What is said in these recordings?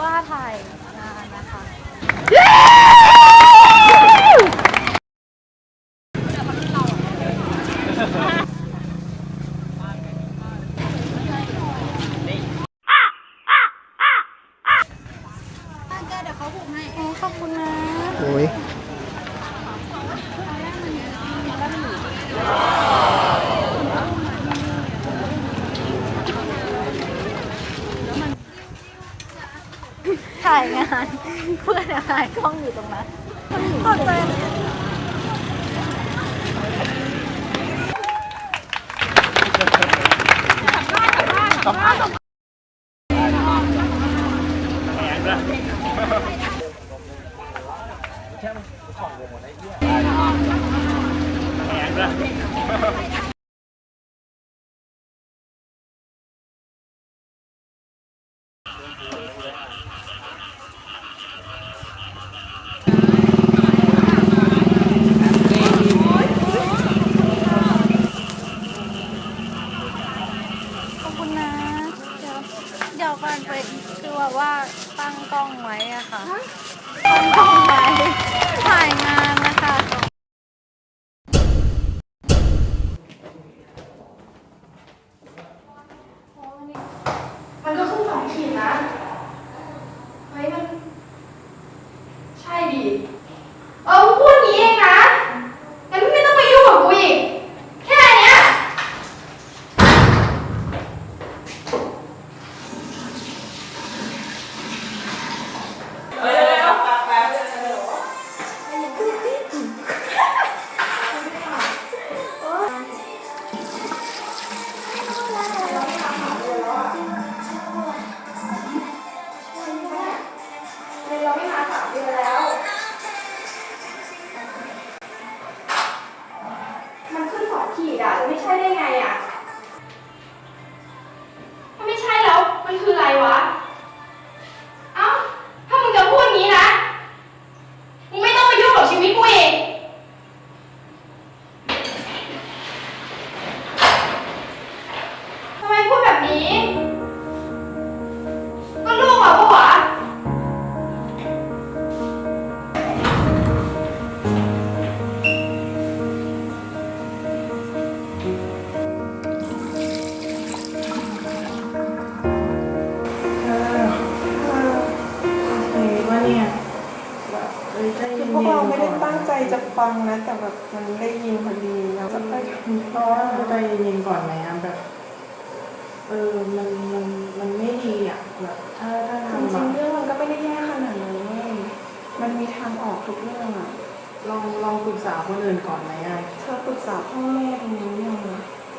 ว่าถ่ายงานนะคะเดี๋ยวเขาผูกให้ ขอบคุณนะ โอ้ย ถ่ายงานเพื่อนถ่ายกล้องอยู่ตรงนั้นขอบใจขอบคุณนะ เดี๋ยว มันไปคือว่าว่าตั้งกล้องไว้อะค่ะตั้งกล้องไว้ ขี่อะจะไม่ใช่ได้ไงอะ จจะฟังนะแต่แบบมันได้ยินพอดีแล้วก็ไปเพราะว่าใจเย็นๆก่อนไหมอะแบบ เออมันมันมันไม่ดีอะแบบถ้าถ้าจทำริอะงๆเรื่องมันก็ไม่ได้แย่ขนาดนั้นเว้ยมันมีทางออกทุกเรื่องอะ ลองลองปรึกษาคนอื่นก่อนไหมอะเธอปรึกษาพ่อแม่ตรงนี้ยัง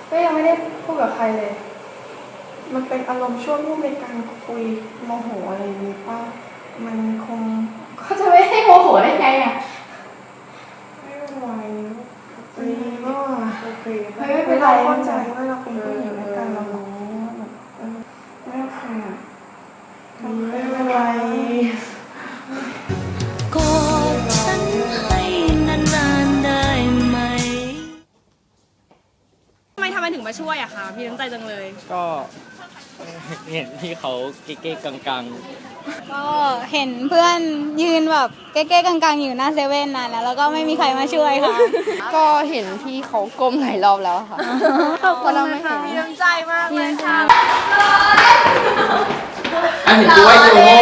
ก็ยังไม่ได้พูดกับใครเลย มันเป็นอารมณ์ชั่ววูบในการคุยโมโหอะไรอย่างนี้ป่ะมันคง เขาจะไม่ให้โมโหได้ไงอะ ไม่ไหวไปก็ โอเคเฮ้ยไม่เป็นไรเข้าใจว่าเราเป็นผู้หญิงด้วยกันเรารู้ว่าแบบไม่โอเคอะไม่เป็นไรกอดฉันให้นานๆได้ไหมทำไมทำไมถึงมาช่วยอะคะพี่น้ำใจจังเลย ก็ เห็นที่เขาเก๊ๆกังก็เห็นเพื่อนยืนแบบเก๊ๆกังๆอยู่หน้าเซเว่นนานแล้วแล้วก็ไม่มีใครมาช่วยค่ะ ก็เห็นพี่เขาก้มหลายรอบแล้วค่ะขอบคุณเราไม่นะเห็นคะมีน้ำใจมากเลยค่ะอันเห็นตัวไอ้โจโม่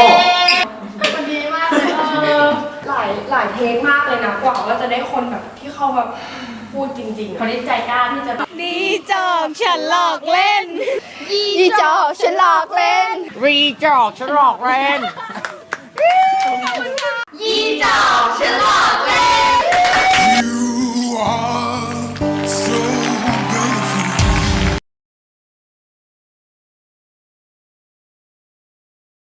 มันดีมากเลยเออหลายหลายเทคมากเลยนะกว่าว่าจะได้คนแบบที่เขาแบบพูดจริงๆเขาได้ใจกล้าที่จะดีจอกฉันหลอกเล่น อีจอฉันหลอกเล่นๆรีจอกฉลอกแรน ยี่จอกฉันหลอก